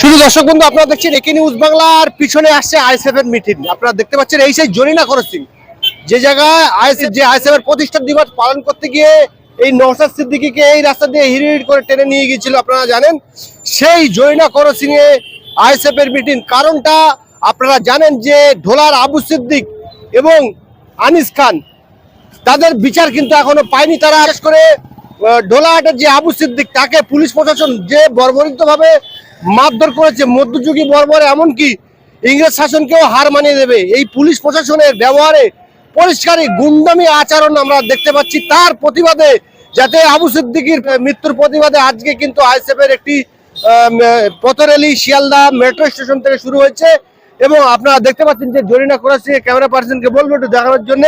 শুধু দর্শক বন্ধু, আপনারা দেখছেন একে নিউজ বাংলার, পিছনে আসছে আইএসএফ এর মিটিং আপনারা দেখতে পাচ্ছেন এই সেই জরিনা করসিং যে জায়গায় আইএসএফ যে আইএসএফ এর প্রতিষ্ঠা দিবস পালন করতে গিয়ে এই নওশাদ সিদ্দিকীকে এই রাস্তা দিয়ে হিড় করে টেনে নিয়ে গিয়েছিল, আপনারা জানেন? সেই জরিনা করসিং এ আইএসএফ এর মিটিং কারণটা আপনারা জানেন যে ঢোলার আবু সিদ্দিক এবং আনিস খান, তাদের বিচার কিন্তু এখনও পায়নি। তারা বিশেষ করে ঢোলাহাটের যে আবু সিদ্দিক, তাকে পুলিশ প্রশাসন যে বর্বরিত ভাবে মারধর করেছে। মধ্যযুগী বর্বরে, এমনকি ইংরেজ শাসনকেও হার মানিয়ে দেবে। এই পুলিশ প্রশাসনের ব্যবহারে পরিষ্কারই গুন্ডামি আচরণ আমরা দেখতে পাচ্ছি। তার প্রতিবাদে যাতে আবু সিদ্দিকির মৃত্যুর প্রতিবাদে আজকে কিন্তু আইএসএফ এর একটি পথরেলি শিয়ালদা মেট্রো স্টেশন থেকে শুরু হয়েছে। এবং আপনারা দেখতে পাচ্ছেন যে জরিনা করাসি ক্যামেরা পার্সনকে বলব একটু দেখানোর জন্য।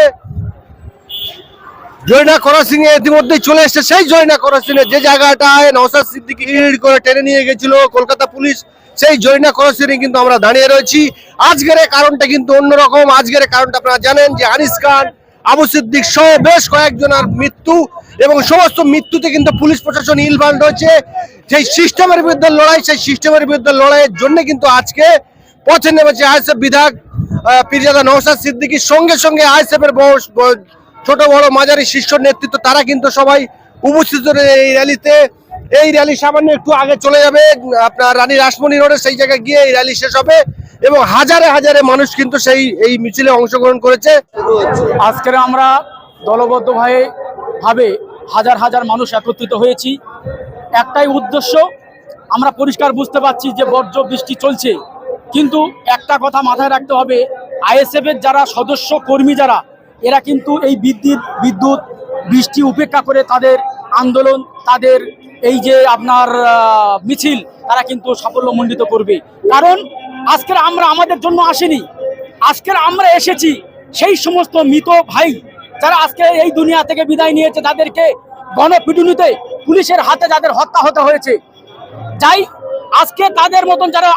জয়না করসিং এ ইতিমধ্যেই চলে এসেছে। সেই জয়না করসিং যে জায়গাটায় নওশাদ সিদ্দিকী করে টেনে নিয়ে গেছিল, কলকাতা পুলিশ, সেই জয়না করসিং কিন্তু আমরা দাঁড়িয়ে রয়েছি। আজকের কারণটা কিন্তু অন্যরকম। আজকের কারণটা আপনারা জানেন যে আনিস খান, আবু সিদ্দিক সহ বেশ কয়েকজনের মৃত্যু এবং সমস্ত মৃত্যুতে কিন্তু পুলিশ প্রশাসন ইলভান্ড হয়েছে সেই সিস্টেমের বিরুদ্ধে লড়াই, সেই সিস্টেমের বিরুদ্ধে লড়াইয়ের জন্য কিন্তু আজকে পথে নেমেছে আইএসএফ বিধায়ক পীরজাদা নওশাদ সিদ্দিকীর সঙ্গে সঙ্গে আইএসএফ এর ছোট বড় মাঝারি শীর্ষ নেতৃত্ব, তারা কিন্তু সবাই উপস্থিত এই র্যালিতে। এই র্যালি সামান্য একটু আগে চলে যাবে, আপনার রানী রাসমণি রোডে, সেই জায়গায় গিয়ে এই র্যালি শেষ হবে এবং হাজারে হাজারে মানুষ কিন্তু সেই, এই মিছিলে অংশগ্রহণ করেছে। আজকের আমরা দলবদ্ধভাবে ভাবে হাজার হাজার মানুষ একত্রিত হয়েছি। একটাই উদ্দেশ্য, আমরা পরিষ্কার বুঝতে পারছি যে বর্জ্য বৃষ্টি চলছে। কিন্তু একটা কথা মাথায় রাখতে হবে আইএসএফ এর যারা সদস্য কর্মী যারা এরা কিন্তু এই বিদ্যুৎ বিদ্যুৎ, বৃষ্টি উপেক্ষা করে তাদের আন্দোলন, তাদের এই যে আপনার মিছিল, তারা কিন্তু সাফল্যমণ্ডিত করবে। কারণ আজকের আমরা আমাদের জন্য আসেনি। আজকের আমরা এসেছি সেই সমস্ত মৃত ভাই যারা আজকে এই দুনিয়া থেকে বিদায় নিয়েছে তাদেরকে গণপিটুনিতে পুলিশের হাতে যাদের হত্যা হতে হয়েছে। যাই, আজকে তাদের মতন যারা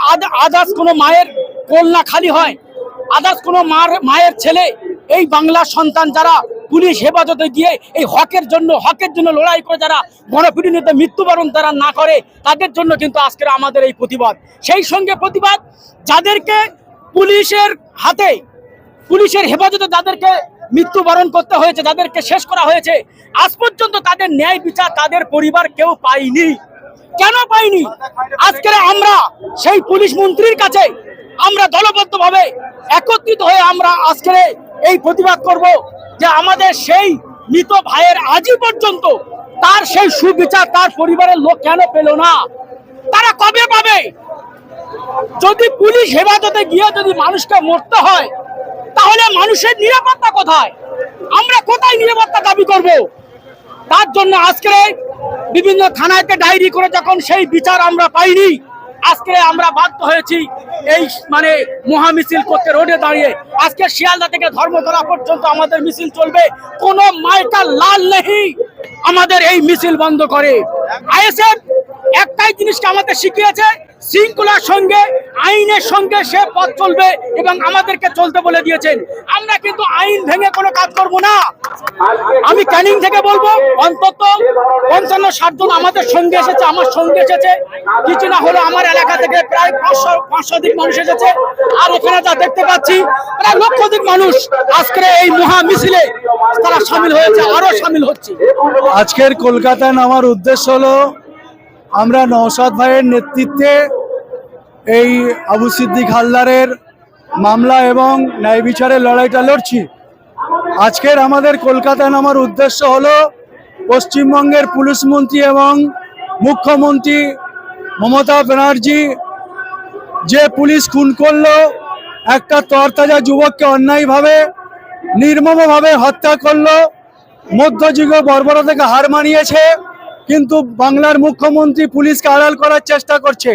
আদার্স কোনো মায়ের কোল না খালি হয়, আদার্স কোনো মার, মায়ের ছেলে এই বাংলার সন্তান যারা পুলিশ হেফাজতে গিয়ে এই হকের জন্য হকের জন্য লড়াই করে যারা গণপিটুনিতে মৃত্যুবরণ তারা না করে, তাদের জন্য কিন্তু আজকের আমাদের এই প্রতিবাদ। সেই সঙ্গে প্রতিবাদ যাদেরকে পুলিশের হাতে, পুলিশের হেফাজতে যাদেরকে মৃত্যুবরণ করতে হয়েছে, যাদেরকে শেষ করা হয়েছে, আজ পর্যন্ত তাদের ন্যায় বিচার তাদের পরিবার কেউ পায়নি। কেন পাইনি আজকের আমরা সেই পুলিশ মন্ত্রীর কাছে আমরা দলবদ্ধভাবে একত্রিত হয়ে আমরা আজকের এই প্রতিবাদ করব যে আমাদের সেই মৃত ভাইয়ের আজই পর্যন্ত তার সেই সুবিচার তার পরিবারের লোক কেন পেল না? তারা কবে পাবে? যদি পুলিশ হেফাজতে গিয়ে যদি মানুষকে মরতে হয়, তাহলে মানুষের নিরাপত্তা কোথায়? আমরা কোথায় নিরাপত্তা দাবি করব? তার জন্য আজকে বিভিন্ন থানাতে ডায়েরি করে যখন সেই বিচার আমরা পাইনি আজকে আমরা বাধ্য হয়েছি এই মানে মহা মিছিল করতে রোডে দাঁড়িয়ে। আজকে শিয়ালদা থেকে ধর্মতলা পর্যন্ত আমাদের মিছিল চলবে। কোনো মাইটা লাল নেই। আমাদের এই মিছিল বন্ধ করে। আইএসএফ একটাই জিনিসকে আমাদের শিখিয়েছে, শৃঙ্খলার সঙ্গে, আইনের সঙ্গে সে পথ চলবে এবং আমাদেরকে চলতে বলে দিয়েছেন। আমরা কিন্তু আইন ভেঙে কোনো কাজ করব না। আমি ক্যানিং থেকে বলব, অন্তত পঞ্চান্ন ষাট জন আমাদের সঙ্গে এসেছে, আমার সঙ্গে এসেছে। কিছু না হলে, আমার এলাকা থেকে প্রায় পাঁচশো পাঁচশো দিক মানুষ এসেছে। আর এখানে যা দেখতে পাচ্ছি, প্রায় লক্ষাধিক মানুষ আজকের এই মহা মিছিলে তারা সামিল হয়েছে, আরও সামিল হচ্ছে। আজকের কলকাতায় নামার উদ্দেশ্য হলো আমরা নওশাদ ভাইয়ের নেতৃত্বে এই আবু সিদ্দিক হালদারের মামলা এবং ন্যায় বিচারের লড়াইটা লড়ছি। আজকের আমাদের কলকাতা নামার উদ্দেশ্য হলো পশ্চিমবঙ্গের পুলিশ মন্ত্রী এবং মুখ্যমন্ত্রী মমতা ব্যানার্জি যে পুলিশ খুন করল, একটা তরতাজা যুবককে অন্যায়ভাবে, নির্মমভাবে হত্যা করল মধ্যযুগ বর্বরা থেকে হার মানিয়েছে। কিন্তু বাংলার মুখ্যমন্ত্রী পুলিশকে আড়াল করার চেষ্টা করছে।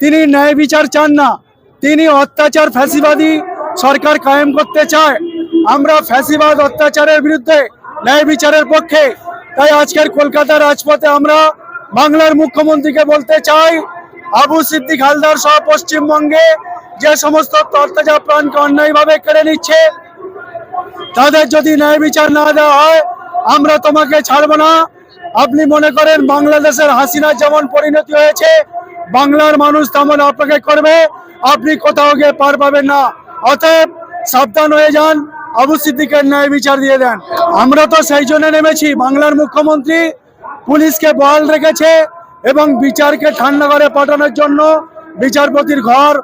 তিনি ন্যায় বিচার চান না। তিনি অত্যাচার, ফ্যাসিবাদী সরকার কায়েম করতে চায়। আমরা ফ্যাসিবাদ, অত্যাচারের বিরুদ্ধে ন্যায় বিচারের পক্ষে। তাই আজকের কলকাতার রাজপথে আমরা বাংলার মুখ্যমন্ত্রীকে বলতে চাই, আবু সিদ্দিক হালদার সহ পশ্চিমবঙ্গে যে সমস্ত তরতাজা প্রাণকে অন্যায়ভাবে কেড়ে নিচ্ছে, তাদের যদি ন্যায় বিচার না দেওয়া হয়, আমরা তোমাকে ছাড়বো না। আপনি মনে করেন বাংলাদেশের হাসিনা যেমন পরিণতি হয়েছে, বাংলার মানুষ তেমন আপনাকে করবে, আপনি কোথাও গিয়ে পার পাবেন না। অতএব সাবধান হয়ে যান, আবু সিদ্দিকের ন্যায় বিচার দিয়ে দেন। আমরা তো সেই জন্য নেমেছি, বাংলার মুখ্যমন্ত্রী পুলিশকে বহাল রেখেছে এবং বিচারকে ঠান্ডা করে পাঠানোর জন্য বিচারপতির ঘর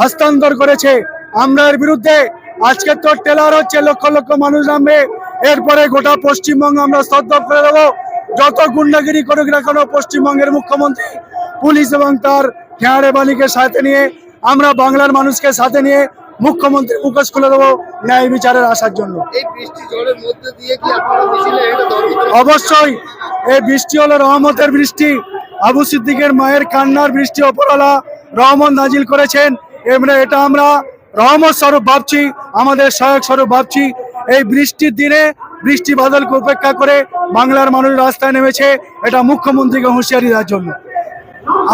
হস্তান্তর করেছে। আমরা এর বিরুদ্ধে, আজকে তো টেলার হচ্ছে, লক্ষ লক্ষ মানুষ নামবে, এরপরে গোটা পশ্চিমবঙ্গ আমরা স্তব্ধ করে দেবো। যত গুন্ডাগিরি করুক না কেন পশ্চিমবঙ্গের মুখ্যমন্ত্রী পুলিশ এবং তার খেয়ারে বালিকে সাথে নিয়ে আমরা বাংলার মানুষকে সাথে নিয়ে মুখ্যমন্ত্রী মুখোশ খুলে দেবো ন্যায় বিচারের আসার জন্য। অবশ্যই এই বৃষ্টি হলো রহমতের বৃষ্টি। আবু সিদ্দিকের মায়ের কান্নার বৃষ্টি অপরালা রহমত নাজিল করেছেন। এবারে এটা আমরা রহমত স্বরূপ ভাবছি আমাদের সহায়ক স্বরূপ ভাবছি। এই বৃষ্টির দিনে বৃষ্টি বাদলকে উপেক্ষা করে বাংলার মানুষ রাস্তায় নেমেছে এটা মুখ্যমন্ত্রীকে হুঁশিয়ারি দেওয়ার জন্য।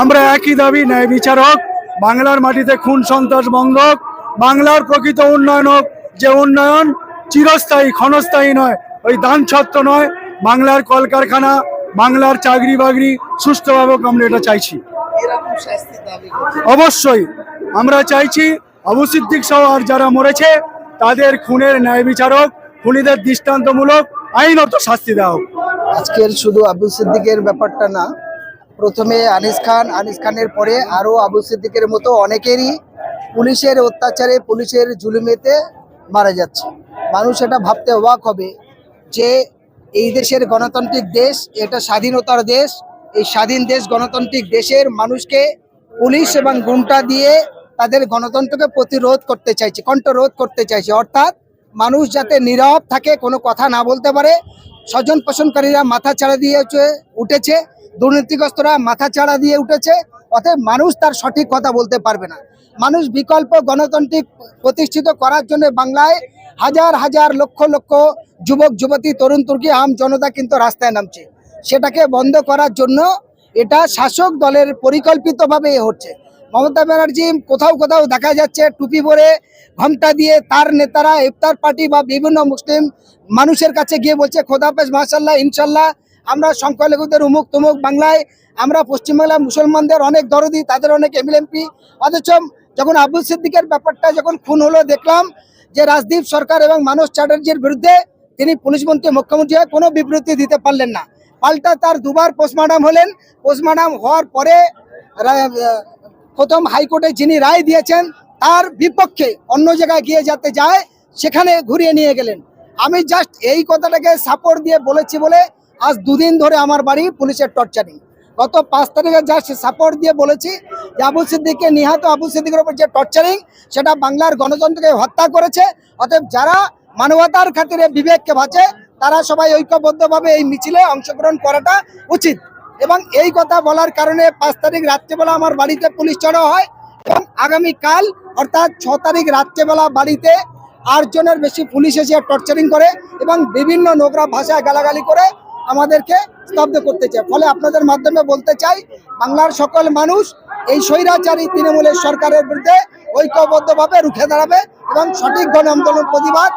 আমরা একই দাবি, ন্যায় বিচার হোক, বাংলার মাটিতে খুন, সন্ত্রাস বন্ধ হোক, বাংলার প্রকৃত উন্নয়ন হোক, যে উন্নয়ন চিরস্থায়ী, ক্ষণস্থায়ী নয়, ওই দান ছত্র নয়, বাংলার কলকারখানা, বাংলার চাকরি বাকরি সুস্থভাবে আমরা এটা চাইছি। অবশ্যই, আমরা চাইছি আবু সিদ্দিক সহ আর যারা মরেছে, তাদের খুনের ন্যায় বিচারক খুনিদের দৃষ্টান্তমূলক আইনত শাস্তি দেওয়া হোক। আজকের শুধু আবু সিদ্দিকের ব্যাপারটা না, প্রথমে আনিস খান, আনিস খানের পরে আরও আবু সিদ্দিকের মতো অনেকেরই পুলিশের অত্যাচারে, পুলিশের জুলুমেতে মারা যাচ্ছে। মানুষ এটা ভাবতে অবাক হবে যে এই দেশের গণতান্ত্রিক দেশ, এটা স্বাধীনতার দেশ, এই স্বাধীন দেশ গণতান্ত্রিক দেশের মানুষকে পুলিশ এবং গুন্টা দিয়ে তাদের গণতন্ত্রকে প্রতিরোধ করতে চাইছে, কণ্ঠরোধ করতে চাইছে। অর্থাৎ মানুষ যাতে নীরব থাকে, কোনো কথা না বলতে পারে। স্বজন পোষণকারীরা মাথা চাড়া দিয়ে উঠেছে। দুর্নীতিগ্রস্তরা মাথা চাড়া দিয়ে উঠেছে। অতএব মানুষ তার সঠিক কথা বলতে পারবে না। মানুষ বিকল্প গণতান্ত্রিক প্রতিষ্ঠিত করার জন্য বাংলায় হাজার হাজার লক্ষ লক্ষ যুবক, যুবতী, তরুণ, তুর্কি, আম জনতা কিন্তু রাস্তায় নামছে। সেটাকে বন্ধ করার জন্য এটা শাসক দলের পরিকল্পিতভাবে হচ্ছে। মমতা ব্যানার্জি কোথাও কোথাও দেখা যাচ্ছে, টুপি পরে ঘণ্টা দিয়ে তার নেতারা, ইফতার পার্টি বা বিভিন্ন মুসলিম মানুষের কাছে গিয়ে বলছে খোদাফেজ মাসাল্লাহ ইনশাল্লাহ আমরা সংখ্যালঘুদের উমুক তুমুক বাংলায়, আমরা পশ্চিমবাংলার মুসলমানদের অনেক দরদি, তাদের অনেক এমএলএমপি অথচ যখন আবুল সিদ্দিকের ব্যাপারটা যখন খুন হলো, দেখলাম যে রাজদীপ সরকার এবং মানস চ্যাটার্জির বিরুদ্ধে তিনি পুলিশ মন্ত্রী, মুখ্যমন্ত্রী হয়ে কোনো বিবৃতি দিতে পারলেন না। পাল্টা তার দুবার পোস্টমার্টাম হলেন। পোস্টমার্টাম হওয়ার পরে প্রথম হাইকোর্টে যিনি রায় দিয়েছেন, তার বিপক্ষে অন্য জায়গায় গিয়ে যাতে যায়, সেখানে ঘুরিয়ে নিয়ে গেলেন। আমি জাস্ট এই কথাটাকে সাপোর্ট দিয়ে বলেছি বলে আজ দুদিন ধরে আমার বাড়ি পুলিশের টর্চারিং গত পাঁচ তারিখে জাস্ট সাপোর্ট দিয়ে বলেছি যে আবু সিদ্দিককে, নিহত আবু সিদ্দিকের উপর যে টর্চারিং সেটা বাংলার গণতন্ত্রকে হত্যা করেছে। অতএব যারা মানবতার খাতিরে বিবেককে বাঁচে তারা সবাই ঐক্যবদ্ধভাবে এই মিছিলে অংশগ্রহণ করাটা উচিত। এবং এই কথা বলার কারণে পাঁচ তারিখ রাত্রেবেলা আমার বাড়িতে পুলিশ চড়াও হয় এবং আগামীকাল, অর্থাৎ ছ তারিখ রাত্রেবেলা বাড়িতে আটজনের বেশি পুলিশ এসে টর্চারিং করে এবং বিভিন্ন নোংরা ভাষায় গালাগালি করে আমাদেরকে স্তব্ধ করতে চায়। ফলে আপনাদের মাধ্যমে বলতে চাই, বাংলার সকল মানুষ এই স্বৈরাচারী তৃণমূলের সরকারের বিরুদ্ধে ঐক্যবদ্ধভাবে রুখে দাঁড়াবে এবং সঠিক গণ আন্দোলন প্রতিবাদ